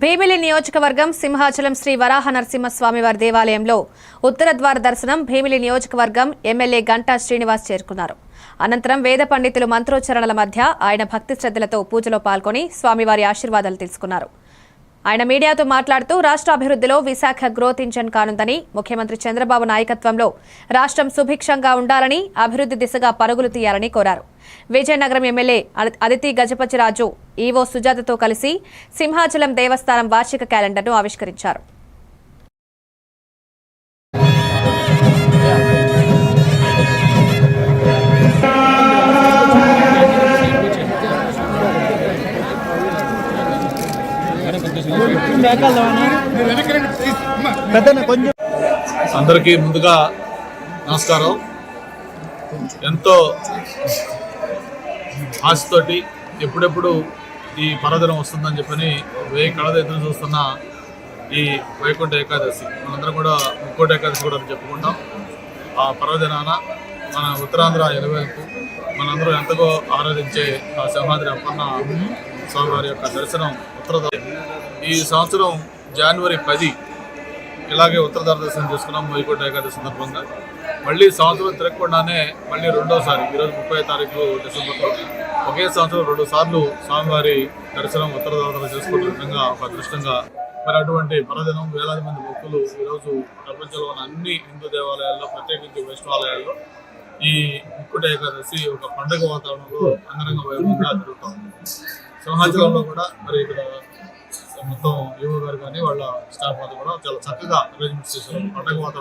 భీమిలి నియోజకవర్గం సింహాచలం శ్రీ వరాహ నరసింహస్వామివారి దేవాలయంలో ఉత్తర ద్వార దర్శనం భీమిలి నియోజకవర్గం ఎమ్మెల్యే గంటా శ్రీనివాస్ చేరుకున్నారు. అనంతరం వేద పండితులు మంత్రోచ్చరణల మధ్య ఆయన భక్తి శ్రద్ధలతో పూజలో పాల్గొని స్వామివారి ఆశీర్వాదాలు తెలుసుకున్నారు. ఆయన మీడియాతో మాట్లాడుతూ రాష్ట్ర అభివృద్ధిలో విశాఖ గ్రోత్ ఇంజన్ కానుందని ముఖ్యమంత్రి చంద్రబాబు నాయకత్వంలో రాష్ట్రం సుభిక్షంగా ఉండాలని అభివృద్ధి దిశగా పరుగులు తీయాలని కోరారు. విజయనగరం ఎమ్మెల్యే అదితి గజపతిరాజు ఈవో సుజాతతో కలిసి సింహాచలం దేవస్థానం వార్షిక క్యాలెండర్ను ఆవిష్కరించారు. అందరికీ ముందుగా నమస్కారం. ఎంతో ఆశతోటి ఎప్పుడెప్పుడు ఈ పర్వదినం వస్తుందని చెప్పని వెయ్యి కళ ఎదురు చూస్తున్న ఈ వైకుంఠ ఏకాదశి. మనందరం కూడా ముక్కోటి ఏకాదశి కూడా చెప్పుకుంటాం. ఆ పర్వదినాన మన ఉత్తరాంధ్ర ఎలవేలకు మనందరూ ఎంతగో ఆరాధించే ఆ సింహాద్రి అప్పన్న స్వామివారి యొక్క దర్శనం ఉత్తర ఈ సంవత్సరం జనవరి పది ఇలాగే ఉత్తర దర్శనం చేసుకున్నాం వైకుంఠ ఏకాదశి సందర్భంగా. మళ్ళీ సంవత్సరం తిరగకుండానే మళ్ళీ రెండోసారి ఈరోజు ముప్పై తారీఖు డిసెంబర్లో ఒకే సంవత్సరం రెండు సార్లు స్వామివారి దర్శనం ఉత్తర దర్శనం చేసుకున్న విధంగా ఒక అదృష్టంగా. మరి అటువంటి పరదినం వేలాది మంది భక్తులు ఈరోజు ప్రపంచంలో ఉన్న అన్ని హిందూ దేవాలయాల్లో ప్రత్యేకించి వైష్ణవాలయాల్లో ఈ ముక్కుట ఏకాదశి ఒక పండుగ వాతావరణంలో అంగరంగ వైభవంగా జరుగుతుంది సింహాచలంలో కూడా మరి ఇక్కడ మొత్తం యువ గారు కానీ వాళ్ళ స్టాఫ్ అంతా కూడా చాలా చక్కగా అరేంజ్మెంట్స్ చేశారు. పండగ వాతావరణం